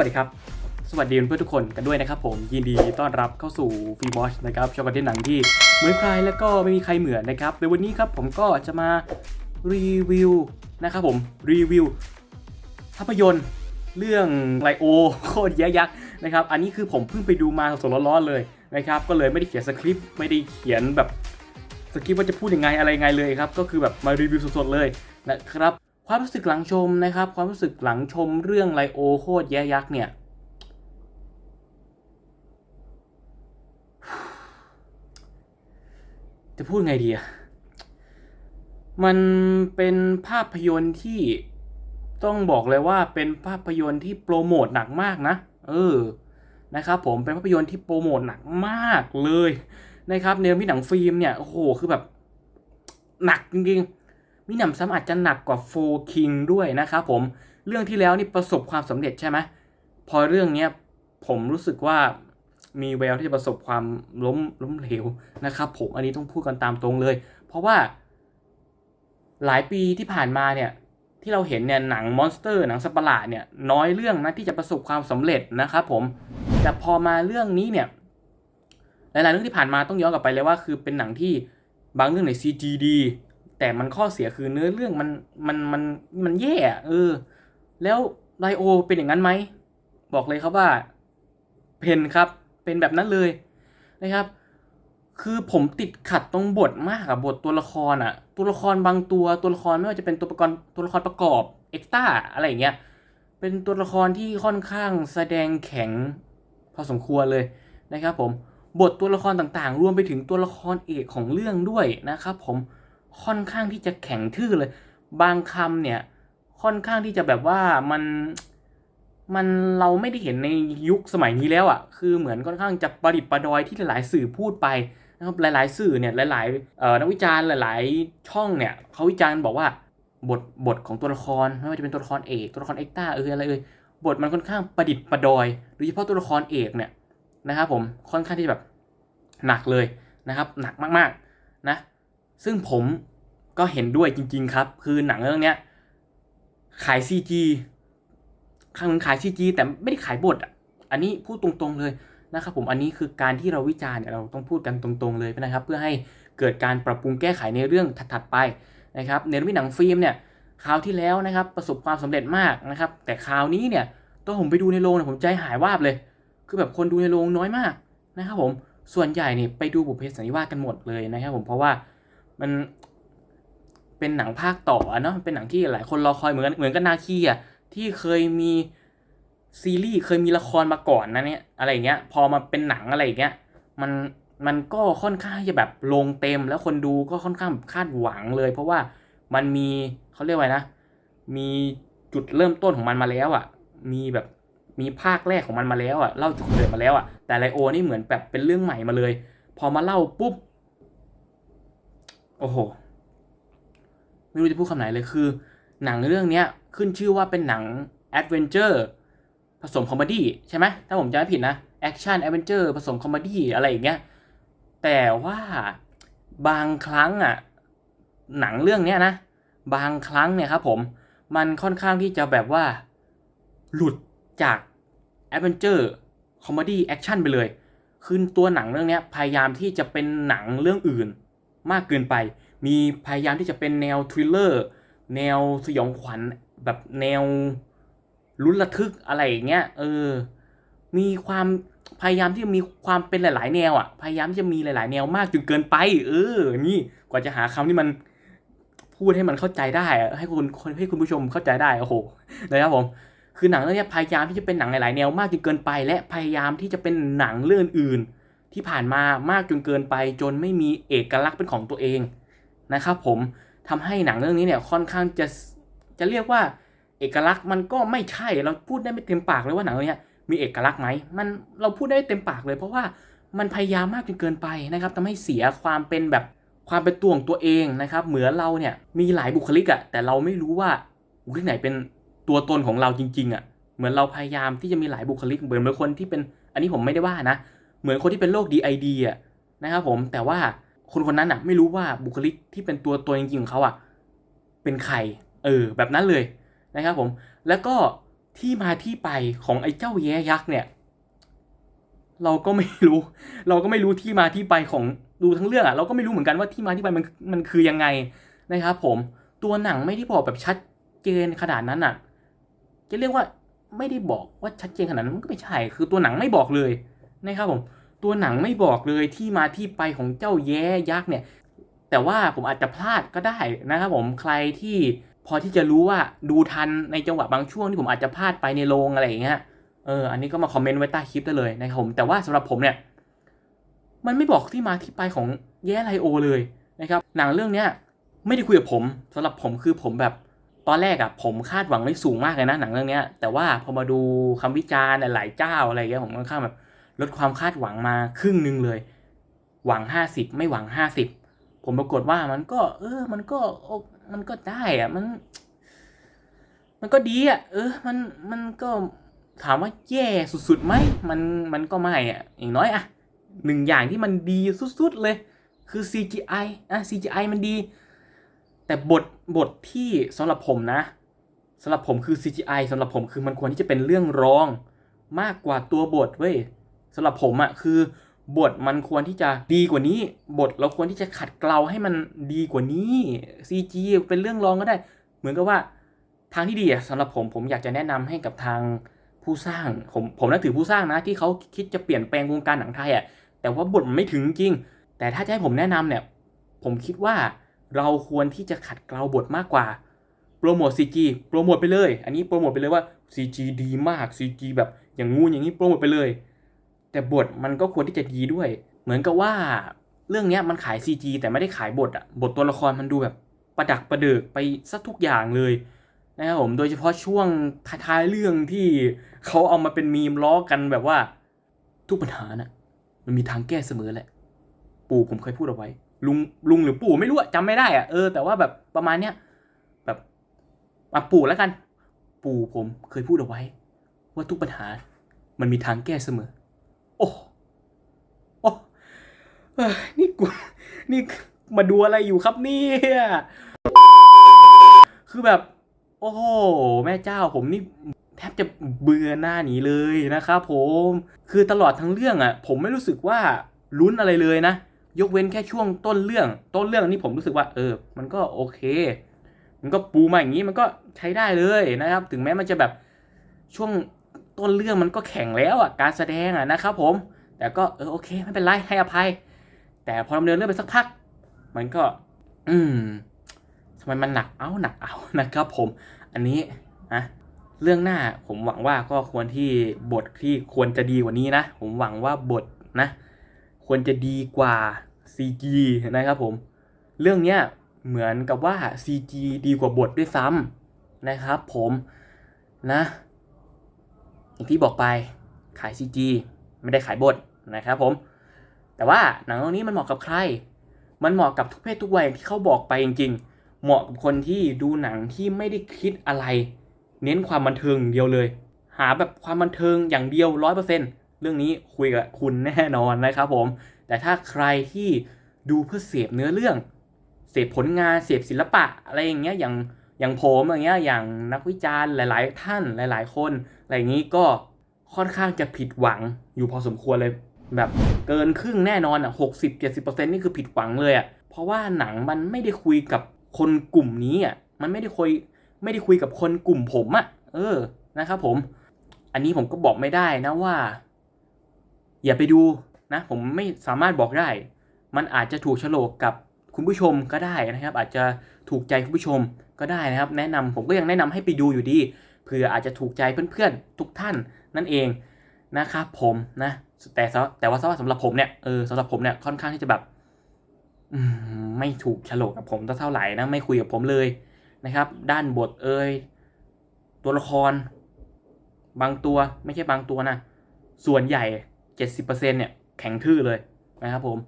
สวัสดีครับ สวัสดีเพื่อนทุกคนกันด้วยนะครับผมยินดีต้อนรับเข้าสู่ฟีบอชนะครับชอบกันที่หนังที่เหมือนใครและก็ไม่มีใครเหมือนนะครับในวันนี้ครับผมก็จะมารีวิวนะครับผมรีวิวภาพยนตร์เรื่องไลโอโคตรแย่ยักษ์นะครับอันนี้คือผมเพิ่งไปดูมาสดๆร้อนๆเลยนะครับก็เลยไม่ได้เขียนสคริปต์ไม่ได้เขียนแบบสคริปต์ว่าจะพูดยังไงอะไรยังไงเลยครับก็คือแบบมารีวิวสดๆเลยนะครับ ความรู้สึกหลังชมนะครับ ความรู้สึกหลังชมเรื่องไลโอโคตรแย่ยักษ์เนี่ย จะพูดไงดีอะมันเป็นภาพยนตร์ที่ต้องบอกเลยว่าเป็นภาพยนตร์ที่โปรโมทหนักมากนะ เออ นะครับผมเป็นภาพยนตร์ที่โปรโมทหนักมากเลยนะครับในมีหนังฟิล์มเนี่ย โอ้โห คือแบบ หนักจริงๆ มีหนำซ้ำอาจจะหนักกว่าโฟคิงด้วยนะครับผมเรื่องที่แล้วนี่ประสบความสำเร็จใช่ไหมพอเรื่องเนี้ยผมรู้สึกว่ามีแววที่จะประสบความล้มล้มเหลวนะครับ ผมอันนี้ต้องพูดกันตามตรงเลย เพราะว่า หลายปีที่ผ่านมาเนี่ยที่เราเห็นเนี่ยหนังมอนสเตอร์หนังสัตว์ปหลาดเนี่ยน้อยเรื่องนะที่จะประสบความสำเร็จนะครับผมแต่พอมาเรื่องนี้เนี่ยหลายๆเรื่องที่ผ่านมาต้องย้อนกลับไปเลยว่าคือเป็นหนังที่บางเรื่องใน CG ดี แต่มันข้อเสียคือเนื้อเรื่องมันมันมันมันแย่เออ แล้วไลโอเป็นอย่างนั้นไหม บอกเลยครับว่าเพนครับ เป็นแบบนั้นเลยนะครับ คือผมติดขัดตรงบทมากอะบทตัวละครอะตัวละครบางตัวตัวละครไม่ว่าจะเป็นตัวประกอบตัวละครประกอบเอ็กซ์ต้าอะไรอย่างเงี้ยเป็นตัวละครที่ค่อนข้างแสดงแข็งพอสมควรเลยนะครับ ผมบทตัวละครต่างๆ รวมไปถึงตัวละครเอกของเรื่องด้วยนะครับ ผม ค่อนข้างที่จะแข็งทื่อเลย บางคำเนี่ยค่อนข้างที่จะแบบว่ามันมันเราไม่ได้เห็นในยุคสมัยนี้แล้วอะ่ะ คือเหมือนค่อนข้างจะประดิษฐ์ประดอยที่หลายๆสื่อพูดไปนะครับ หลาย ๆ สื่อเนี่ย หลายๆนักวิจารณ์หลาย ๆ ช่องเนี่ยเขาวิจารณ์บอกว่าบทบทของตัวละครไม่ว่าจะเป็นตัวละครเอกตัวละครเอ็กต้าเอออะไรเอยบทมันค่อนข้างประดิษฐ์ประดอย โดยเฉพาะตัวละครเอกเนี่ยนะครับผมค่อนข้างที่แบบหนักเลยนะครับ หนักมากๆนะ ซึ่งผมก็เห็นด้วยจริง ๆ ครับ คือหนังเรื่องเนี้ย ขาย CG ข้างนึงขาย CG แต่ไม่ได้ขายบทอะอันนี้พูดตรงๆเลยนะครับผมอันนี้คือการที่เราวิจารณ์เราต้องพูดกันตรงๆเลยนะครับ เพื่อให้เกิดการปรับปรุงแก้ไขในเรื่องถัดๆไปนะครับในเรื่องหนังฟิล์มเนี่ยคราวที่แล้วนะครับประสบความสำเร็จมากนะครับ แต่คราวนี้เนี่ยตอนผมไปดูในโรงเนี่ยผมใจหายวาบเลย คือแบบคนดูในโรงน้อยมากนะครับผมส่วนใหญ่เนี่ยไปดูบุพเพสันนิวาสกันหมดเลยนะครับผมเพราะว่า มันเป็นหนังภาคต่อเนาะเป็นหนังที่หลายคนรอคอยเหมือนเหมือนกับนาคีอะที่เคยมีซีรีส์เคยมีละครมาก่อนนะเนี่ยอะไรเงี้ย พอมาเป็นหนังอะไรเงี้ยมันมันก็ค่อนข้างจะแบบลงเต็มแล้วคนดูก็ค่อนข้างคาดหวังเลย เพราะว่ามันมีเขาเรียกว่าไงนะ มีจุดเริ่มต้นของมันมาแล้วอะ มีแบบมีภาคแรกของมันมาแล้วอะเล่าจุดเนิดมาแล้วอะแต่ไลโอนี่เหมือนแบบเป็นเรื่องใหม่มาเลย พอมาเล่าปุ๊บ โอ้โห ไม่รู้จะพูดคำไหนเลยคือ หนังเรื่องนี้ขึ้นชื่อว่าเป็นหนังแอดเวนเจอร์ผสมคอมเมดี้ใช่ไหมถ้าผมจำไม่ผิดนะแอคชั่นแอดเวนเจอร์ผสมคอมเมดี้อะไรอย่างเงี้ยแต่ว่าบางครั้งอะหนังเรื่องเนี้ยนะ บางครั้งเนี่ยครับผมมันค่อนข้างที่จะแบบว่าหลุดจากแอดเวนเจอร์คอมเมดี้แอคชั่นไปเลย คือตัวหนังเรื่องนี้พยายามที่จะเป็นหนังเรื่องอื่น มากเกินไป มีพยายามที่จะเป็นแนวทริลเลอร์แนวสยองขวัญแบบแนวลุ้นระทึกอะไรอย่างเงี้ยเออ มีความพยายามที่จะมีความเป็นหลาย ๆ แนวอะ พยายามที่จะมีหลาย ๆ แนวมากจนเกินไป เออ นี่กว่าจะหาคำที่มันพูดให้มันเข้าใจได้ ให้คุณให้คุณผู้ชมเข้าใจได้โอ้โหนะครับผมคือหนังเรื่องนี้พยายามที่จะเป็นหนังหลาย ๆ แนวมากจนเกินไป และพยายามที่จะเป็นหนังเรื่องอื่น ที่ผ่านมามากจนเกินไปจนไม่มีเอกลักษณ์เป็นของตัวเองนะครับผมทำให้หนังเรื่องนี้เนี่ยค่อนข้างจะจะเรียกว่าเอกลักษณ์มันก็ไม่ใช่เราพูดได้ไม่เต็มปากเลยว่าหนังเรื่องนี้มีเอกลักษณ์ไหมมันเราพูดได้เต็มปากเลย เพราะว่ามันพยายามมากจนเกินไปนะครับทำให้เสียความเป็นแบบความเป็นตัวของตัวเองนะครับ เหมือนเราเนี่ยมีหลายบุคลิกอะแต่เราไม่รู้ว่าบุคลิกไหนเป็นตัวตนของเราจริงๆอะเหมือนเราพยายามที่จะมีหลายบุคลิกเหมือนเป็นคนที่เป็นอันนี้ผมไม่ได้ว่านะ เหมือนคนที่เป็นโรค DID อะนะครับผมแต่ว่าคนคนนั้นอะไม่รู้ว่าบุคลิกที่เป็นตัวตัวจริงๆของเขาอะเป็นใครเออแบบนั้นเลยนะครับผมแล้วก็ทที่มาที่ไปของไอ้เจ้าแย้ยักษ์เนี่ย เราก็ไม่รู้ เราก็ไม่รู้ที่มาที่ไปของดูทั้งเรื่องอะเราก็ไม่รู้เหมือนกันว่าที่มาที่ไปมันมันคือยังไงนะครับผมตัวหนังไม่ได้บอกแบบชัดเจนขนาดนั้นอะจะเรียกว่าไม่ได้บอกว่าชัดเจนขนาดนั้นมันก็ไม่ใช่ คือตัวหนังไม่บอกเลย นะครับผมตัวหนังไม่บอกเลยที่มาที่ไปของเจ้าแย้ยักษ์เนี่ยแต่ว่าผมอาจจะพลาดก็ได้นะครับผมใครที่พอที่จะรู้ว่าดูทันในจังหวะบางช่วงที่ผมอาจจะพลาดไปในโรงอะไรอย่างเงี้ยเอออันนี้ก็มาคอมเมนต์ไว้ใต้คลิปได้เลยนะครับผมแต่ว่าสำหรับผมเนี่ยมันไม่บอกที่มาที่ไปของแย่ไลโอเลยนะครับหนังเรื่องเนี้ยไม่ได้คุยกับผมสำหรับผมคือผมแบบตอนแรกอะผมคาดหวังไว้สูงมากเลยนะหนังเรื่องเนี้ยแต่ว่าพอมาดูคำวิจารณ์หลายเจ้าอะไรเงี้ยผมค่อนข้างแบบ ลดความคาดหวังมาครึ่งหนึ่งเลย หวังห้าสิบไม่หวังห้าสิบผมปรากฏว่ามันก็ เออ มันก็มันก็ได้อะมัน มันก็ดีอะเออ มันมันก็ถามว่าแย่สุดๆไหมมันมันก็ไม่อะอย่างน้อยอะหนึ่งอย่างที่มันดีสุดๆเลย คือ CGI อะ CGI มันดี แต่บทบทที่สำหรับผมนะสำหรับผมคือ CGI สำหรับผมคือมันควรที่จะเป็นเรื่องรองมากกว่าตัวบทเว้ย สำหรับผมอะคือบทมันควรที่จะดีกว่านี้ บทเราควรที่จะขัดเกลาให้มันดีกว่านี้ CG เป็นเรื่องรองก็ได้ เหมือนกับว่าทางที่ดีอะสำหรับผมผมอยากจะแนะนำให้กับทางผู้สร้าง ผมผมนับถือผู้สร้างนะที่เขาคิดจะเปลี่ยนแปลงวงการหนังไทยอะแต่ว่าบทมันไม่ถึงจริง แต่ถ้าจะให้ผมแนะนำเนี่ย ผมคิดว่าเราควรที่จะขัดเกลาบทมากกว่าโปรโมท CG โปรโมทไปเลย อันนี้โปรโมทไปเลยว่า CG ดีมาก CG แบบอย่างงูอย่างนี้โปรโมทไปเลย แต่บทมันก็ควรที่จะดีด้วย เหมือนกับว่าเรื่องนี้มันขาย CG แต่ไม่ได้ขายบทอะบทตัวละครมันดูแบบประดักประเดิกไปซะทุกอย่างเลยนะครับผมโดยเฉพาะช่วงท้ายๆเรื่องที่เขาเอามาเป็นมีมล้อกันแบบว่า ทุกปัญหาน่ะมันมีทางแก้เสมอแหละ ปู่ผมเคยพูดเอาไว้ ลุงลุงหรือปู่ไม่รู้อะจำไม่ได้อะเออแต่ว่าแบบประมาณเนี้ยแบบมาปู่แล้วกัน ปู่ผมเคยพูดเอาไว้ ว่าทุกปัญหา มันมีทางแก้เสมอ โอ้โอ้เอ้ยนี่กู นี่มาดูอะไรอยู่ครับเนี่ยคือแบบ โอ้โหแม่เจ้าผมนี่แทบจะเบื่อหน้าหนีเลยนะครับผม คือตลอดทั้งเรื่องอะ ผมไม่รู้สึกว่าลุ้นอะไรเลยนะ ยกเว้นแค่ช่วงต้นเรื่อง ต้นเรื่องนี่ผมรู้สึกว่า เออ มันก็โอเค มันก็ปูมาอย่างนี้มันก็ใช้ได้เลยนะครับ ถึงแม้มันจะแบบช่วง ต้นเรื่องมันก็แข็งแล้วอะการแสดงอะนะครับผม แต่ก็เออโอเคไม่เป็นไรให้อภัย แต่พอดำเนินเรื่องไปสักพัก มันก็ อืมทำไมมันหนักเอาหนักเอานะครับ ผม อันนี้นะเรื่องหน้าผมหวังว่าก็ควรที่บทที่ควรจะดีกว่านี้นะ ผมหวังว่าบทนะ ควรจะดีกว่า CG นะครับผม เรื่องเนี้ยเหมือนกับว่า CG ดีกว่าบทด้วยซ้ำนะครับผมนะ อย่างที่บอกไปขาย CG ไม่ได้ขายบทนะครับผม แต่ว่าหนังเรื่องนี้มันเหมาะกับใคร มันเหมาะกับทุกเพศทุกวัยอย่างที่เขาบอกไปจริงๆ เหมาะกับคนที่ดูหนังที่ไม่ได้คิดอะไร เน้นความบันเทิงอย่างเดียวเลย หาแบบความบันเทิงอย่างเดียวร้อยเปอร์เซ็นเรื่องนี้คุยกับคุณแน่นอนนะครับผม แต่ถ้าใครที่ดูเพื่อเสพเนื้อเรื่อง เสพผลงาน เสพศิลปะอะไรอย่างเงี้ยอย่าง อย่างผมอย่างเงี้ยอย่างนักวิจารณ์หลาย ๆ ท่านหลาย ๆ คนอะไรอย่างนี้ก็ค่อนข้างจะผิดหวังอยู่พอสมควรเลยแบบเกินครึ่งแน่นอนอะหกสิบเจ็ดสิบเปอร์เซ็นต์นี่คือผิดหวังเลยอะเพราะว่าหนังมันไม่ได้คุยกับคนกลุ่มนี้อะมันไม่ได้คุยไม่ได้คุยกับคนกลุ่มผมอะเออนะครับผม อันนี้ผมก็บอกไม่ได้นะว่า อย่าไปดูนะ ผมไม่สามารถบอกได้ มันอาจจะถูกโฉลกกับ คุณผู้ชมก็ได้นะครับ อาจจะถูกใจคุณผู้ชมก็ได้นะครับ แนะนำผมก็ยังแนะนำให้ไปดูอยู่ดีเผื่ออาจจะถูกใจเพื่อนๆทุกท่านนั่นเองนะครับผมนะแต่แต่ว่าสำหรับผมเนี่ยเออสำหรับผมเนี่ยค่อนข้างที่จะแบบไม่ถูกฉลกกับผมเท่าไหร่นะไม่คุยกับผมเลยนะครับ ด้านบทเอ่ยตัวละคร บางตัวไม่ใช่บางตัวนะ ส่วนใหญ่ 70%เนี่ยแข็งทื่อเลยนะครับผม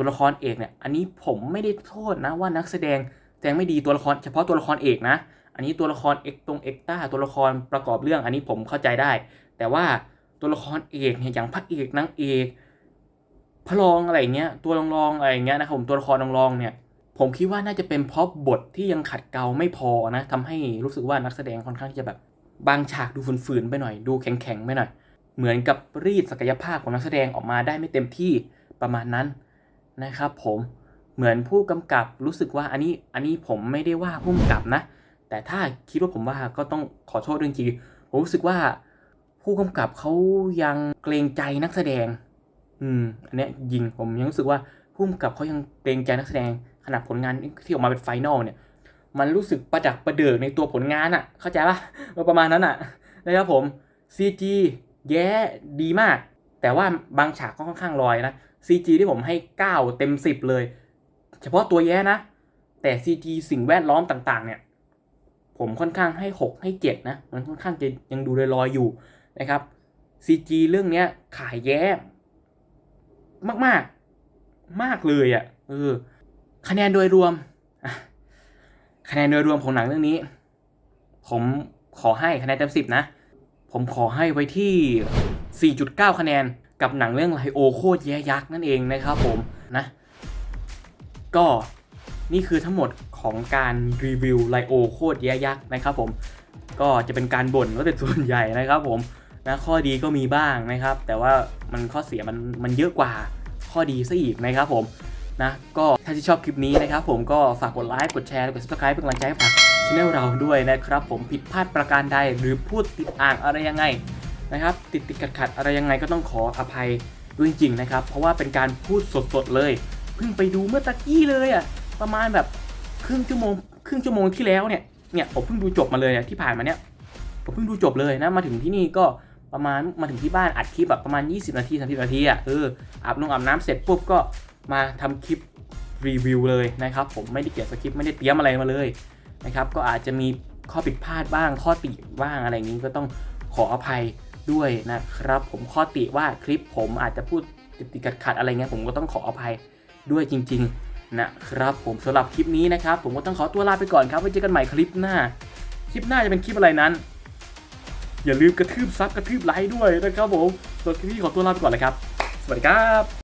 ตัวละครเอกเนี่ยอันนี้ผมไม่ได้โทษนะว่านักแสดงแสดงไม่ดีตัวละครเฉพาะตัวละครเอกนะ อันนี้ตัวละครเอกตรงเอกต้าตัวละครประกอบเรื่องอันนี้ผมเข้าใจได้ แต่ว่าตัวละครเอกเนี่ยอย่างพระเอกนางเอกพระรองอะไรเงี้ยตัวรองรองอะไรเงี้ยนะครับผมตัวละครรองรองเนี่ยผมคิดว่าน่าจะเป็นเพราะบทที่ยังขัดเกลาไม่พอนะทำให้รู้สึกว่านักแสดงค่อนข้างที่จะแบบบางฉากดูฝืนๆไปหน่อย ดูแข็งๆไปหน่อย เหมือนกับรีดศักยภาพของนักแสดงออกมาได้ไม่เต็มที่ประมาณนั้น นะครับผมเหมือนผู้กำกับรู้สึกว่าอันนี้อันนี้ผมไม่ได้ว่าผู้กำกับนะ แต่ถ้าคิดว่าผมว่าก็ต้องขอโทษด้วยจริงผมรู้สึกว่าผู้กำกับเขายังเกรงใจนักแสดง อืมอันเนี้ยยิงผมยังรู้สึกว่าผู้กำกับเขายังเกรงใจนักแสดงขนาดผลงานที่ออกมาเป็นไฟนอลเนี่ย มันรู้สึกประจักษ์ประเดิกในตัวผลงานอะเข้าใจปะประมาณนั้นอะนะครับผม CG แย่ดีมาก แต่ว่าบางฉากก็ค่อนข้างลอยนะ CG ที่ผมให้ 9 เต็ม 10 เลย เฉพาะตัวแย่นะ แต่ CG สิ่งแวดล้อมต่างๆ เนี่ย ผมค่อนข้างให้ 6 ให้ 7 นะ มันค่อนข้างจะยังดูลอยๆอยู่นะครับ CG เรื่องเนี้ยขายแย่มากๆมากเลยอะ่ะเออคะแนนโดยรวม คะแนนโดยรวมของหนังเรื่องนี้ ผมขอให้คะแนนเต็ม 10 นะ ผมขอให้ไว้ที่ 4.9 คะแนน กับหนังเรื่องไลโอโคตรแย่ยักษ์นั่นเองนะครับผมนะก็นี่คือทั้งหมดของการรีวิวไลโอโคตรแย่ยักษ์นะครับผมก็จะเป็นการบ่นก็เป็นส่วนใหญ่นะครับผมนะข้อดีก็มีบ้างนะครับ แต่ว่ามันข้อเสียมันมันเยอะกว่าข้อดีซะอีกนะครับผมนะก็ถ้าที่ชอบคลิปนี้นะครับผมก็ฝากกดไลค์กดแชร์กด subscribe เป็นกำลังใจให้ฝากช anel เราด้วยนะครับผมผิดพลาดประการใดหรือพูดติดอ่างอะไรยังไง นะครับ ติดติดขัดขัดอะไรยังไงก็ต้องขออภัยด้วยจริงนะครับ เพราะว่าเป็นการพูดสดๆเลย เพิ่งไปดูเมื่อตะกี้เลยอะประมาณแบบครึ่งชั่วโมงครึ่งชั่วโมงที่แล้วเนี่ยเนี่ยผมเพิ่งดูจบมาเลยอะที่ผ่านมาเนี่ยผมเพิ่งดูจบเลยนะมาถึงที่นี่ก็ประมาณมาถึงที่บ้านอัดคลิปแบบประมาณ 20 นาที 30 นาทีอะเอออาบน้ำอาบน้ำเสร็จปุ๊บก็มาทำคลิปรีวิวเลยนะครับ ผมไม่ได้เขียสคริปต์ไม่ได้เตรียมอะไรมาเลยนะครับก็อาจจะมีข้อผิดพลาดบ้างข้อติบ้างอะไรอย่างนี้ก็ต้องขออภัย ด้วยนะครับ ผมข้อติว่าคลิปผมอาจจะพูดติดติดขัดขัดๆอะไรเงี้ยผมก็ต้องขออภัยด้วยจริง ๆ นะครับ ผมสำหรับคลิปนี้นะครับ ผมก็ต้องขอตัวลาไปก่อนครับไว้เจอกันใหม่คลิปหน้า คลิปหน้าจะเป็นคลิปอะไรนั้น อย่าลืมกระทืบซับกระทืบไลค์ด้วยนะครับผมตัวคลิปนี้ขอตัวลาไปก่อนเลยครับ สวัสดีครับ